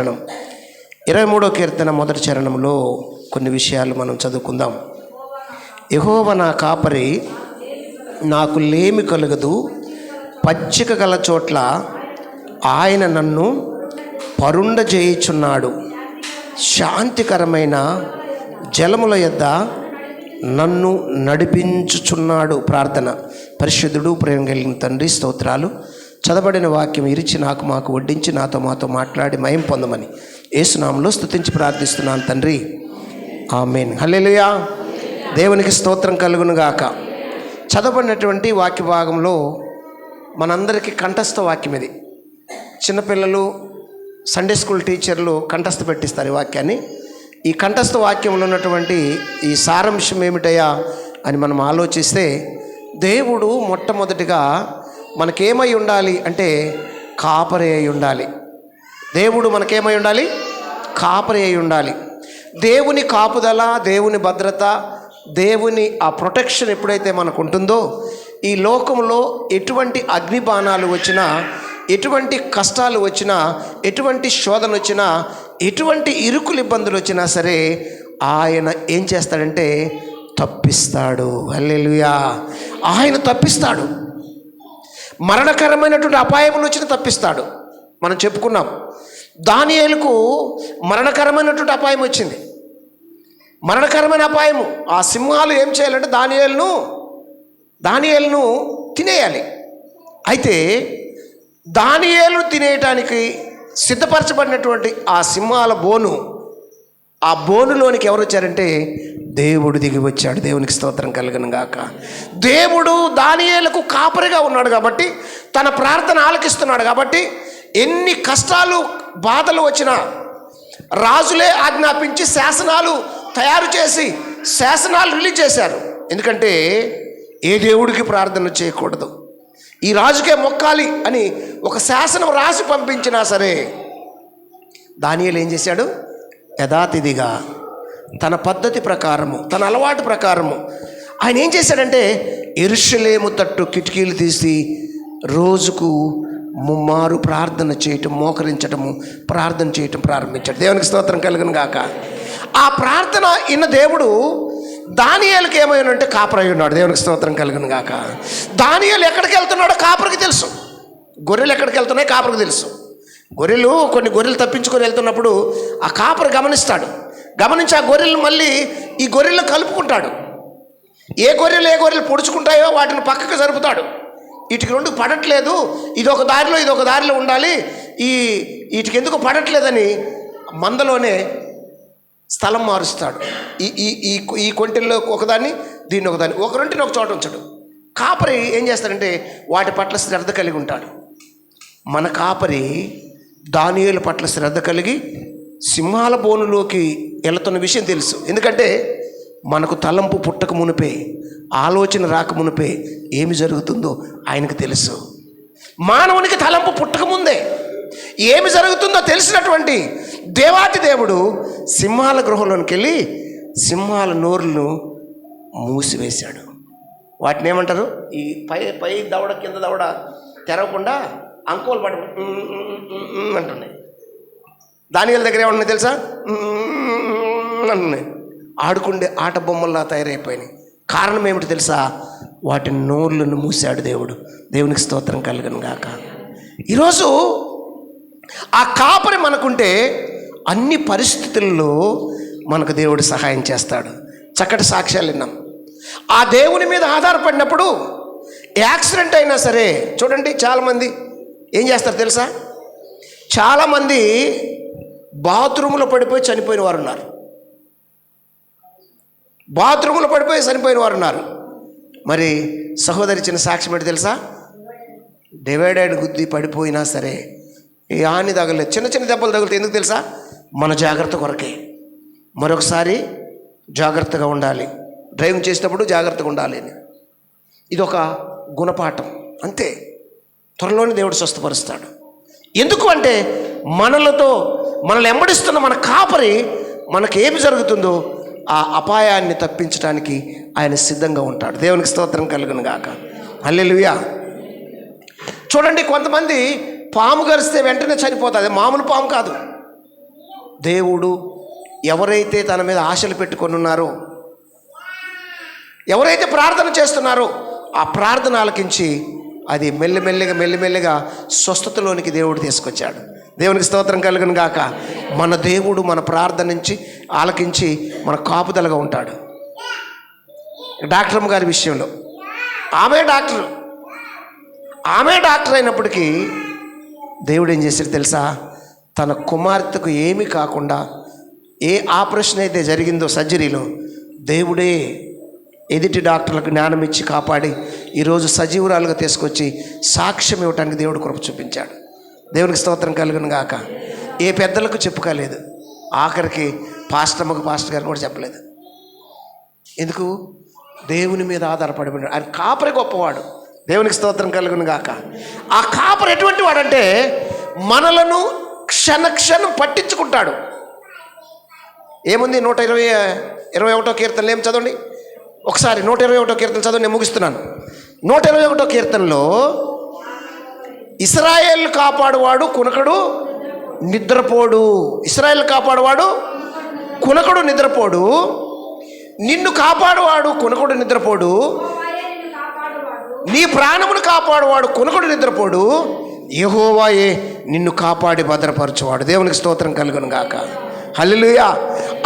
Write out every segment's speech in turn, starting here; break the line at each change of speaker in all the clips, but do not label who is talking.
చరణం ఇరవై మూడో కీర్తన మొదటి చరణంలో కొన్ని విషయాలు మనం చదువుకుందాం. యహోవ నా కాపరి నాకు లేమి కలగదు. పచ్చిక గల చోట్ల ఆయన నన్ను పరుండ చేయుచున్నాడు శాంతికరమైన జలముల యొద్ద నన్ను నడిపించుచున్నాడు. ప్రార్థన. పరిశుద్ధుడు ప్రేమ కలిగిన తండ్రి స్తోత్రాలు. చదవబడిన వాక్యం ఇరిచి నాకు మాకు వడ్డించి నాతో మాతో మాట్లాడి మయం పొందమని. ఏసునామంలో స్తుతించి ప్రార్థిస్తున్నాను తండ్రి. ఆమెన్. హల్లెలుయా. దేవునికి స్తోత్రం కలుగునుగాక. చదవబడినటువంటి వాక్య భాగంలో మనందరికీ కంఠస్థ వాక్యం ఇది. చిన్నపిల్లలు సండే స్కూల్ టీచర్లు కంఠస్థ పెట్టిస్తారు ఈ వాక్యాన్ని. ఈ కంఠస్థ వాక్యంలో ఉన్నటువంటి ఈ సారాంశం ఏమిటయ్యా అని మనం ఆలోచిస్తే దేవుడు మొట్టమొదటిగా మనకేమై ఉండాలి అంటే కాపరి అయి ఉండాలి. దేవుడు మనకేమై ఉండాలి? కాపరి అయి ఉండాలి. దేవుని కాపుదల దేవుని భద్రత దేవుని ఆ ప్రొటెక్షన్ ఎప్పుడైతే మనకు ఉంటుందో ఈ లోకంలో ఎటువంటి అగ్ని బాణాలు వచ్చినా ఎటువంటి కష్టాలు వచ్చినా ఎటువంటి శోధన వచ్చినా ఎటువంటి ఇరుకులు ఇబ్బందులు వచ్చినా సరే ఆయన ఏం చేస్తాడంటే తప్పిస్తాడు. అల్లెలుయా ఆయన తప్పిస్తాడు. మరణకరమైనటువంటి అపాయం నుంచి తప్పిస్తాడు. మనం చెప్పుకున్నాం. దానియేలుకు మరణకరమైనటువంటి అపాయం వచ్చింది. మరణకరమైన అపాయము. ఆ సింహాలు ఏం చేయాలంటే దానియేలును దానియేలును తినేయాలి. అయితే దానియేలు తినేయటానికి సిద్ధపరచబడినటువంటి ఆ సింహాల బోను ఆ బోనులోనికి ఎవరు వచ్చారంటే దేవుడు దిగి వచ్చాడు. దేవునికి స్తోత్రం కలగను గాక. దేవుడు దానియేలకు కాపరిగా ఉన్నాడు కాబట్టి తన ప్రార్థన ఆలకిస్తున్నాడు కాబట్టి ఎన్ని కష్టాలు బాధలు వచ్చినా రాజులే ఆజ్ఞాపించి శాసనాలు తయారు చేసి శాసనాలు రిలీజ్ చేశారు. ఎందుకంటే ఏ దేవుడికి ప్రార్థన చేయకూడదు. ఈ రాజుకే మొక్కాలి అని ఒక శాసనం రాసి పంపించినా సరే దానియలు ఏం చేశాడు? యథాతిథిగా తన పద్ధతి ప్రకారము తన అలవాటు ప్రకారము. ఆయన ఏం చేశాడంటే ఎరుషలేము తట్టు కిటికీలు తీసి రోజుకు ముమ్మారు ప్రార్థన చేయటం మోకరించటము ప్రార్థన చేయటం ప్రారంభించాడు. దేవునికి స్తోత్రం కలుగును గాక. ఆ ప్రార్థన ఇన్న దేవుడు దానియాలకి ఏమైనా కాపరై ఉన్నాడు. దేవునికి స్తోత్రం కలుగును గాక. దానియాలు ఎక్కడికి వెళ్తున్నాడో కాపరికి తెలుసు. గొర్రెలు ఎక్కడికి వెళ్తున్నాయి కాపరికి తెలుసు. గొర్రెలు కొన్ని గొర్రెలు తప్పించుకొని వెళ్తున్నప్పుడు ఆ కాపరి గమనిస్తాడు. గమనించి ఆ గొర్రెలు మళ్ళీ ఈ గొర్రెలను కలుపుకుంటాడు. ఏ గొర్రెలు ఏ గొర్రెలు పొడుచుకుంటాయో వాటిని పక్కకు జరుపుతాడు. వీటికి రెండు పడట్లేదు. ఇది ఒక దారిలో ఇది ఒక దారిలో ఉండాలి. ఈ వీటికి ఎందుకు పడట్లేదని మందలోనే స్థలం మారుస్తాడు. ఈ ఈ ఈ ఈ కొంటిల్లో ఒకదాన్ని దీన్ని ఒకదాన్ని. ఒక రెంటిని ఒక చోట ఉంచడు. కాపరి ఏం చేస్తాడంటే వాటి పట్ల శ్రద్ధ కలిగి ఉంటాడు. మన కాపరి దానియుల పట్ల శ్రద్ధ కలిగి సింహాల బోనులోకి వెళుతున్న విషయం తెలుసు. ఎందుకంటే మనకు తలంపు పుట్టక మునిపే ఆలోచన రాక మునిపే ఏమి జరుగుతుందో ఆయనకు తెలుసు. మానవునికి తలంపు పుట్టక ముందే ఏమి జరుగుతుందో తెలిసినటువంటి దేవాతి దేవుడు సింహాల గృహంలోనికి వెళ్ళి సింహాల నోరులను మూసివేశాడు. వాటిని ఏమంటారు? ఈ పై పై దవడ కింద దవడ తెరవకుండా అంకోలు పాట అంటున్నాయి. దానిల దగ్గర ఏమన్నా తెలుసా? అంటున్నాయి. ఆడుకుండే ఆట బొమ్మల్లా తయారైపోయినాయి. కారణం ఏమిటి తెలుసా? వాటి నోర్లను మూసాడు దేవుడు. దేవునికి స్తోత్రం కలగను గాక. ఈరోజు ఆ కాపరి మనకుంటే అన్ని పరిస్థితుల్లో మనకు దేవుడు సహాయం చేస్తాడు. చక్కటి సాక్ష్యాలు విన్నాం. ఆ దేవుని మీద ఆధారపడినప్పుడు యాక్సిడెంట్ అయినా సరే చూడండి చాలామంది ఏం చేస్తారు తెలుసా? చాలామంది బాత్రూంలో పడిపోయి చనిపోయిన వారు ఉన్నారు బాత్రూంలో పడిపోయి చనిపోయిన వారు ఉన్నారు మరి సహోదరి చిన్న సాక్ష్యం ఏంటి తెలుసా? డివైడెడ్ గుద్ది పడిపోయినా సరే ఈ హాని తగలేదు చిన్న చిన్న దెబ్బలు తగులుతాయి. ఎందుకు తెలుసా? మన జాగ్రత్త కొరకే. మరొకసారి జాగ్రత్తగా ఉండాలి. డ్రైవింగ్ చేసేటప్పుడు జాగ్రత్తగా ఉండాలి అని. ఇది ఒక గుణపాఠం. అంతే. త్వరలోనే దేవుడు స్వస్థపరుస్తాడు. ఎందుకు అంటే మనలతో మనల్ని ఎంబడిస్తున్న మన కాపరి మనకి ఏమి జరుగుతుందో ఆ అపాయాన్ని తప్పించడానికి ఆయన సిద్ధంగా ఉంటాడు. దేవునికి స్తోత్రం కలుగును గాక. అల్లెలుయా చూడండి కొంతమంది పాము గరిస్తే వెంటనే చనిపోతుంది మామూలు పాము కాదు. దేవుడు ఎవరైతే తన మీద ఆశలు పెట్టుకొని ఉన్నారో ఎవరైతే ప్రార్థన చేస్తున్నారో ఆ ప్రార్థన ఆలకించి అది మెల్లిమెల్లిగా మెల్లిమెల్లిగా స్వస్థతలోనికి దేవుడు తీసుకొచ్చాడు. దేవునికి స్తోత్రం కలుగును గాక. మన దేవుడు మన ప్రార్థన నుంచి ఆలకించి మన కాపుదలగా ఉంటాడు. డాక్టర్ గారి విషయంలో. ఆమె డాక్టర్. ఆమె డాక్టర్ అయినప్పటికీ దేవుడు ఏం చేశాడు తెలుసా? తన కుమార్తెకు ఏమీ కాకుండా ఏ ఆపరేషన్ అయితే జరిగిందో సర్జరీలో దేవుడే ఎదుటి డాక్టర్లకు జ్ఞానం ఇచ్చి కాపాడి ఈరోజు సజీవురాలుగా తీసుకొచ్చి సాక్ష్యం ఇవ్వటానికి దేవుడు కృప చూపించాడు. దేవునికి స్తోత్రం కలుగును గాక. ఏ పెద్దలకు చెప్పుకోలేదు. ఆఖరికి పాస్టమ్మకు పాస్టర్ గారు కూడా చెప్పలేదు. ఎందుకు? దేవుని మీద ఆధారపడి ఉన్నాడు. ఆయన కాపరి గొప్పవాడు. దేవునికి స్తోత్రం కలుగును గాక. ఆ కాపరి ఎటువంటి వాడంటే మనలను క్షణ క్షణం పట్టించుకుంటాడు. ఏముంది? నూట ఇరవై ఇరవై ఒకటో కీర్తనలు ఏం చదవండి? ఒకసారి నూట ఇరవై ఒకటో కీర్తన చదువు నేను ముగిస్తున్నాను. నూట ఇరవై ఒకటో కీర్తనలో ఇస్రాయేల్ కాపాడువాడు కునకడు నిద్రపోడు. ఇస్రాయేల్ కాపాడువాడు కునకడు నిద్రపోడు. నిన్ను కాపాడువాడు కునకుడు నిద్రపోడు. నీ ప్రాణమును కాపాడువాడు కునకుడు నిద్రపోడు. యహోవాయే నిన్ను కాపాడి భద్రపరచువాడు. దేవునికి స్తోత్రం కలుగును గాక. హల్లుయా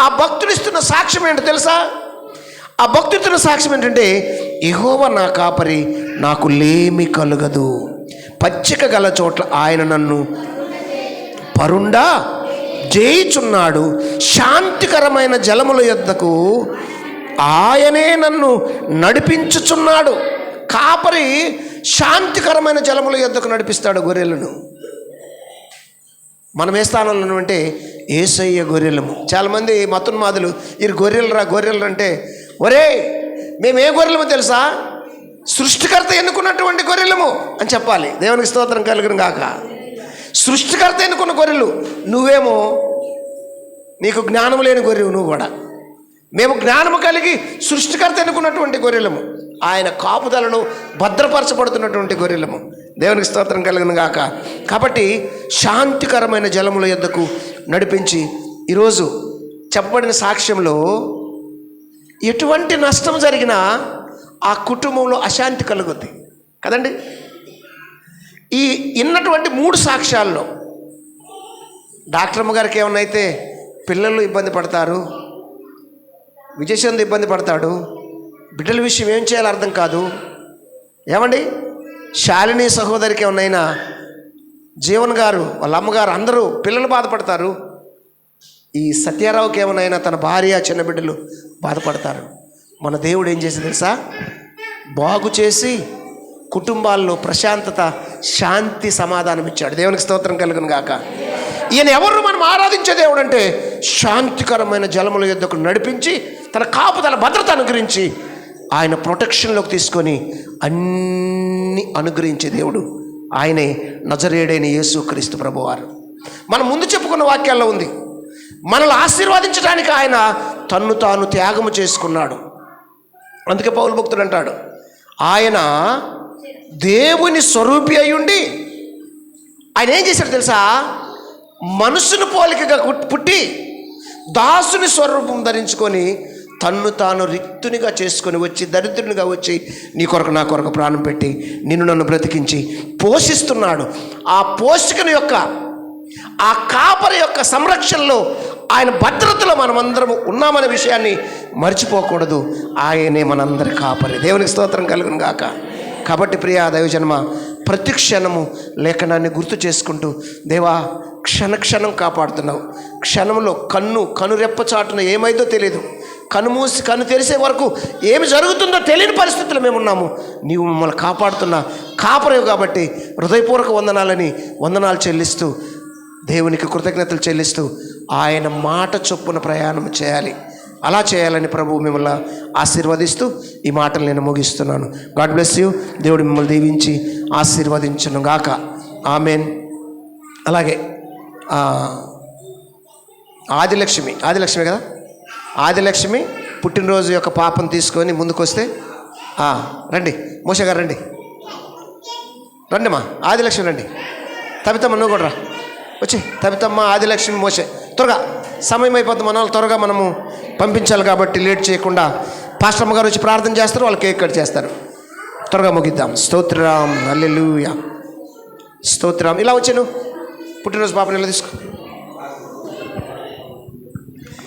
ఆ భక్తుడిస్తున్న సాక్ష్యం ఏంటో తెలుసా? ఆ భక్తుడిస్తున్న సాక్ష్యం ఏంటంటే ఎహోవ నా కాపరి నాకు లేమి కలుగదు. పచ్చిక గల చోట్ల ఆయన నన్ను పరుండా జయిచున్నాడు. శాంతికరమైన జలముల యొద్దకు ఆయనే నన్ను నడిపించుచున్నాడు. కాపరి శాంతికరమైన జలముల యొద్దకు నడిపిస్తాడు గొర్రెలను. మనం ఏ స్థానంలో అంటే ఏసయ్య గొర్రెలము. చాలామంది మతున్మాదులు ఈ గొర్రెలరా గొర్రెలు అంటే ఒరే మేము ఏ గొర్రెలము తెలుసా? సృష్టికర్త ఎన్నుకున్నటువంటి గొర్రెలము అని చెప్పాలి. దేవునికి స్తోత్రం కలుగును గాక. సృష్టికర్త ఎన్నుకున్న గొర్రెలు నువ్వేమో నీకు జ్ఞానం లేని గొర్రెవు నువ్వు కూడా. మేము జ్ఞానము కలిగి సృష్టికర్త ఎన్నుకున్నటువంటి గొర్రెలము. ఆయన కాపుదలను భద్రపరచబడుతున్నటువంటి గొర్రెలము. దేవునికి స్తోత్రం కలిగిన గాక. కాబట్టి శాంతికరమైన జలముల యొద్దకు నడిపించి ఈరోజు చెప్పబడిన సాక్ష్యంలో ఎటువంటి నష్టం జరిగినా ఆ కుటుంబంలో అశాంతి కలుగుద్ది. కదండి? ఈ ఇన్నటువంటి మూడు సాక్ష్యాల్లో డాక్టర్మ్మ గారికి ఏమన్నా అయితే పిల్లలు ఇబ్బంది పడతారు విజయచంద్ ఇబ్బంది పడతాడు బిడ్డల విషయం ఏం చేయాలో అర్థం కాదు. ఏమండి? శాలిని సహోదరికి ఏమన్నైనా జీవన్ గారు వాళ్ళ అమ్మగారు అందరూ పిల్లలు బాధపడతారు. ఈ సత్యారావుకి ఏమైనా తన భార్య చిన్న బిడ్డలు బాధపడతారు. మన దేవుడు ఏం చేసి తెలుసా? బాగు చేసి కుటుంబాల్లో ప్రశాంతత శాంతి సమాధానం ఇచ్చాడు దేవునికి స్తోత్రం కలుగును గాక. ఈయన ఎవరు మనం ఆరాధించే దేవుడు అంటే శాంతికరమైన జలముల యుద్ధకు నడిపించి తన కాపుదల భద్రత అనుగ్రహించి ఆయన ప్రొటెక్షన్లోకి తీసుకొని అన్ని అనుగ్రహించే దేవుడు ఆయనే నజరేడైన యేసు క్రీస్తు ప్రభువారు. మనం ముందు చెప్పుకున్న వాక్యాల్లో ఉంది. మనల్ని ఆశీర్వదించడానికి ఆయన తన్ను తాను త్యాగము చేసుకున్నాడు. అందుకే పౌరు భక్తుడు అంటాడు ఆయన దేవుని స్వరూపి అయ్యుండి ఆయన ఏం చేశాడు తెలుసా? మనుషుని పోలికగా పుట్టి దాసుని స్వరూపం ధరించుకొని తన్ను తాను రిక్తునిగా చేసుకొని వచ్చి దరిద్రునిగా వచ్చి నీ కొరకు నా కొరకు ప్రాణం పెట్టి నిన్ను నన్ను బ్రతికించి పోషిస్తున్నాడు. ఆ పోషకుని యొక్క ఆ కాపరి యొక్క సంరక్షణలో ఆయన భద్రతలో మనమందరం ఉన్నామనే విషయాన్ని మర్చిపోకూడదు. ఆయనే మనందరి కాపరి. దేవునికి స్తోత్రం కలుగును గాక. కాబట్టి ప్రియా దైవజన్మ ప్రతి క్షణము లేఖనాన్ని గుర్తు చేసుకుంటూ దేవా క్షణ క్షణం కాపాడుతున్నావు. క్షణంలో కన్ను కనురెప్ప చాటున ఏమైందో తెలియదు కను మూసి కన్ను తెరిసే వరకు ఏమి జరుగుతుందో తెలియని పరిస్థితుల్లో మేము ఉన్నాము. నీవు మమ్మల్ని కాపాడుతున్న కాపరేవు కాబట్టి హృదయపూర్వక వందనాలని వందనాలు చెల్లిస్తూ దేవునికి కృతజ్ఞతలు చెల్లిస్తూ ఆయన మాట చొప్పున ప్రయాణం చేయాలి. అలా చేయాలని ప్రభు మిమ్మల్ని ఆశీర్వదిస్తూ ఈ మాటలు నేను ముగిస్తున్నాను. God bless you. దేవుడు మిమ్మల్ని దీవించి ఆశీర్వదించను గాక. ఆమెన్. అలాగే ఆదిలక్ష్మి. ఆదిలక్ష్మి కదా? ఆదిలక్ష్మి పుట్టినరోజు యొక్క పాపం తీసుకొని ముందుకొస్తే రండి. మోష గారు రండి. రండి మా ఆదిలక్ష్మి రండి. తబితమ్మ నువ్వు కూడా రా. వచ్చి తబితమ్మ ఆదిలక్ష్మి మోసే. త్వరగా. సమయం అయిపోతుంది మన వాళ్ళు త్వరగా మనము పంపించాలి కాబట్టి లేట్ చేయకుండా పాస్టమ్మ గారు వచ్చి ప్రార్థన చేస్తారు వాళ్ళు కేక్ కట్ చేస్తారు. త్వరగా ముగిద్దాం. స్తోత్రం. అల్లెలుయా స్తోత్రం. ఇలా వచ్చాను. పుట్టినరోజు పాపని ఇలా తీసుకో.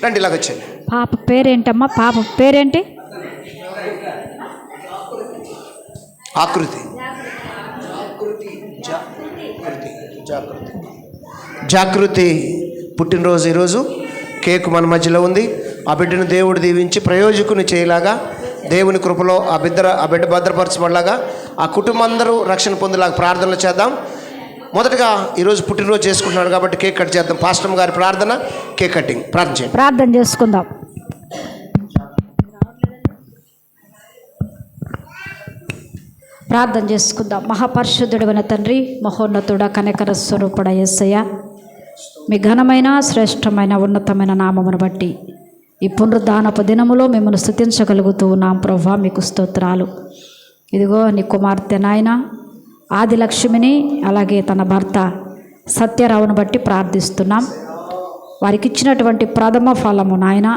రండి ఇలాగ వచ్చాను
పాప పేరేంటమ్మా? పాప పేరేంటి?
ఆకృతి. జాగృతి జాగృతి పుట్టినరోజు ఈరోజు. కేక్ మన మధ్యలో ఉంది. ఆ బిడ్డను దేవుడు దీవించి ప్రయోజకుని చేయలాగా దేవుని కృపలో ఆ బిడ్డ ఆ బిడ్డ భద్రపరచబడలాగా ఆ కుటుంబం అందరూ రక్షణ పొందేలాగా ప్రార్థనలు చేద్దాం. మొదటగా ఈరోజు పుట్టినరోజు చేసుకుంటున్నాడు కాబట్టి కేక్ కట్ చేద్దాం. పాస్టమ్ గారి ప్రార్థన కేక్ కటింగ్. ప్రార్థన చేయండి.
ప్రార్థన చేసుకుందాం. ప్రార్థన చేసుకుందాం. మహాపరిశుద్ధుడైన తండ్రి మహోన్నతుడ కనకర స్వరూపుడ ఎస్సయ్య మీ ఘనమైన శ్రేష్టమైన ఉన్నతమైన నామమును బట్టి ఈ పునరుద్ధానపు దినములో మిమ్మల్ని స్థుతించగలుగుతూ ఉన్నాం ప్రభా మీకు స్తోత్రాలు. ఇదిగో నీ కుమార్తె నాయన ఆది లక్ష్మిని అలాగే తన భర్త సత్యరావును బట్టి ప్రార్థిస్తున్నాం. వారికి ఇచ్చినటువంటి ప్రథమ ఫలము నాయన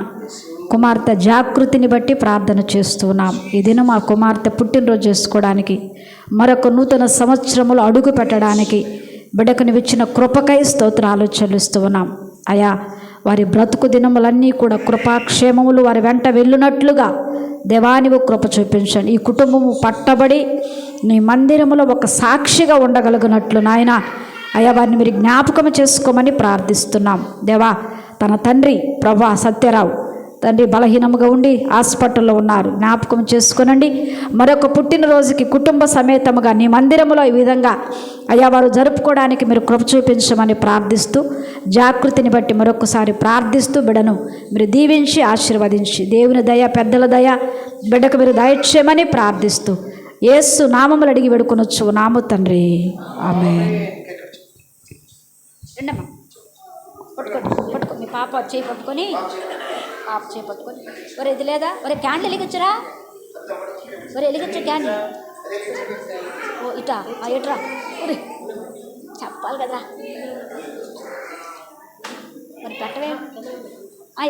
కుమార్తె జాగృతిని బట్టి ప్రార్థన చేస్తున్నాం. ఈ దినం ఆ కుమార్తె పుట్టినరోజు చేసుకోవడానికి మరొక నూతన సంవత్సరములు అడుగు పెట్టడానికి బిడ్డకు నీవిచ్చిన కృపకై స్తోత్రాలు చెల్లిస్తూ ఉన్నాం. అయా వారి బ్రతుకు దినములన్నీ కూడా కృపాక్షేమములు వారి వెంట వెళ్ళునట్లుగా దేవానివు కృప చూపించండి. ఈ కుటుంబము పట్టబడి నీ మందిరములో ఒక సాక్షిగా ఉండగలిగినట్లు నాయన. అయ్యా వారిని మీరు జ్ఞాపకం చేసుకోమని ప్రార్థిస్తున్నాం. దేవా తన తండ్రి ప్రభా సత్యరావు తండ్రి బలహీనముగా ఉండి హాస్పిటల్లో ఉన్నారు. జ్ఞాపకం చేసుకునండి. మరొక పుట్టినరోజుకి కుటుంబ సమేతముగా నీ మందిరములో ఈ విధంగా అయ్యా వారు జరుపుకోవడానికి మీరు కృప చూపించమని ప్రార్థిస్తూ జాగృతిని బట్టి మరొకసారి ప్రార్థిస్తూ బిడను మీరు దీవించి ఆశీర్వదించి దేవుని దయ పెద్దల దయ బిడ్డకు మీరు దయచేయమని ప్రార్థిస్తూ యేసు నామములు అడిగి వేడుకొనొచ్చు నాము తండ్రి. ఆమె పట్టుకోండి పట్టుకో మీ పాప చేయి పట్టుకొని. పాప చేయి పట్టుకొని ఒరే ఇది లేదా? ఒరే క్యాండిల్ వెలిగించరా ఒరే వెలిగించు క్యాండిల్. ఓ ఇటా ఆ ఇట్రా ఒరే చెప్పాలి కదా మరి పెట్టవే.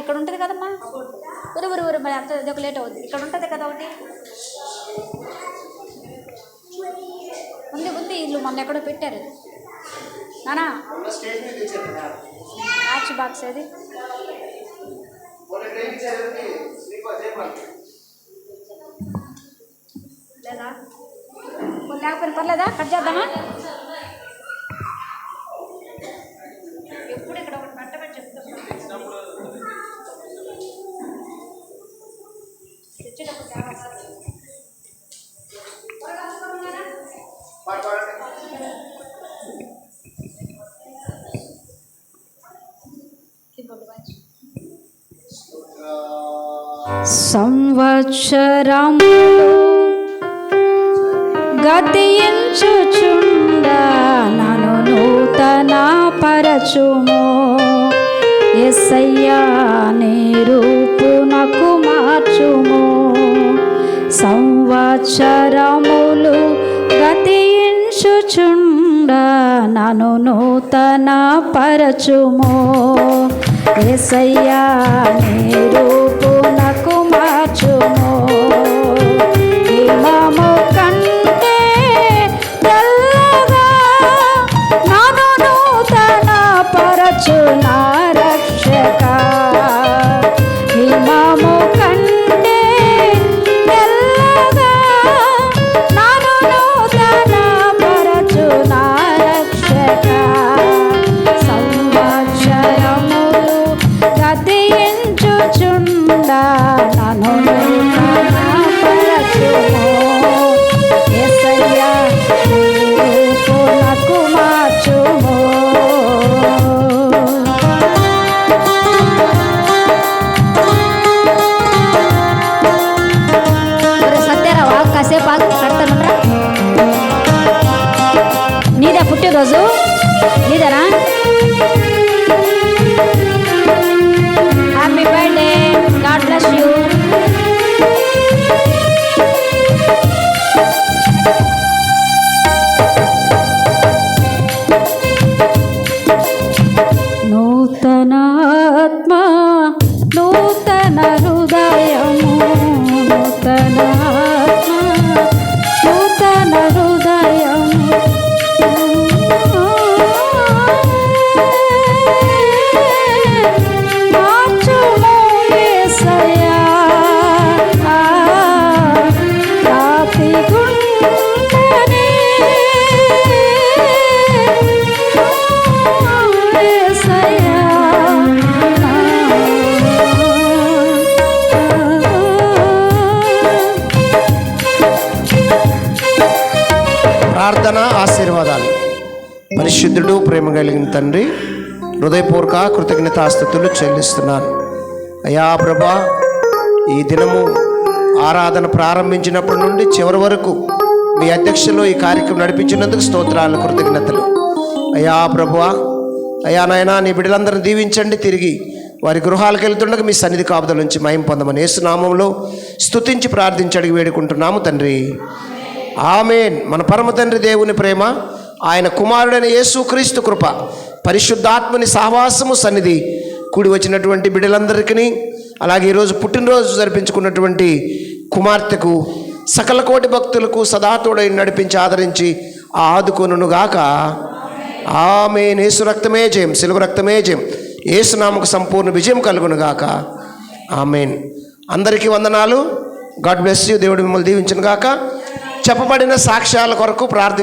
ఇక్కడ ఉంటుంది కదమ్మా. ఒరే ఒరే ఒరే మరి అంత ఇది ఒక లేట్ అవుతుంది ఇక్కడ ఉంటుంది కదా ఒకటి. ఉంది ఉంది ఇల్లు మొన్న ఎక్కడో పెట్టారు. నానా? మ్యాచ్ బాక్స్ ఏది లేదా లేకపోయినా పర్లేదా? కట్ చేద్దామా? ఎప్పుడు ఇక్కడ ఒకటి పెట్టమని చెప్తున్నా తెచ్చేటప్పుడు సంవత్సరములు గతించుచుండ నను నూతన పరచుము ఎస్సయ్యా నీ రూపునకు మార్చుము. సంవత్సరములు గతించుచుండ నను నూతన పరచుము ఎస్సయ్యా నీ రూపునకు పరచు నా రక్షక. హిమా ఈరోజు? ఇదరా
ప్రార్థన ఆశీర్వాదాలు. పరిశుద్ధుడు ప్రేమ కలిగిన తండ్రి హృదయపూర్వక కృతజ్ఞతాస్థుతులు చెల్లిస్తున్నాను. అయ్యా ప్రభా ఈ దినము ఆరాధన ప్రారంభించినప్పటి నుండి చివరి వరకు మీ అధ్యక్షులు ఈ కార్యక్రమం నడిపించినందుకు స్తోత్రాలు కృతజ్ఞతలు. అయ్యా ప్రభువా అయ్యా నాయనా నీ బిడ్డలందరిని దీవించండి తిరిగి వారి గృహాలకు వెళ్తుండగా మీ సన్నిధి కాపుదల నుంచి మయం పొందమని యేసునామంలో స్తుతించి ప్రార్థించి అడిగి వేడుకుంటున్నాము తండ్రి. ఆమెన్. మన పరమ తండ్రి దేవుని ప్రేమ ఆయన కుమారుడైన యేసుక్రీస్తు కృప పరిశుద్ధాత్మని సహవాసము సన్నిధి కూడి వచ్చినటువంటి బిడ్డలందరికీ అలాగే ఈరోజు పుట్టినరోజు జరిపించుకున్నటువంటి కుమార్తెకు సకల కోటి భక్తులకు సదాతోడై నడిపించి ఆదరించి ఆదుకొనుగాక ఆమె యేసు రక్తమే జయం సిలువ రక్తమే జయం. ఏసునామకు సంపూర్ణ విజయం కలుగునుగాక ఆమెన్. అందరికీ వందనాలు. God bless you. దేవుడు మిమ్మల్ని దీవించును గాక. చెప్పబడిన సాక్ష్యాల కొరకు ప్రార్థి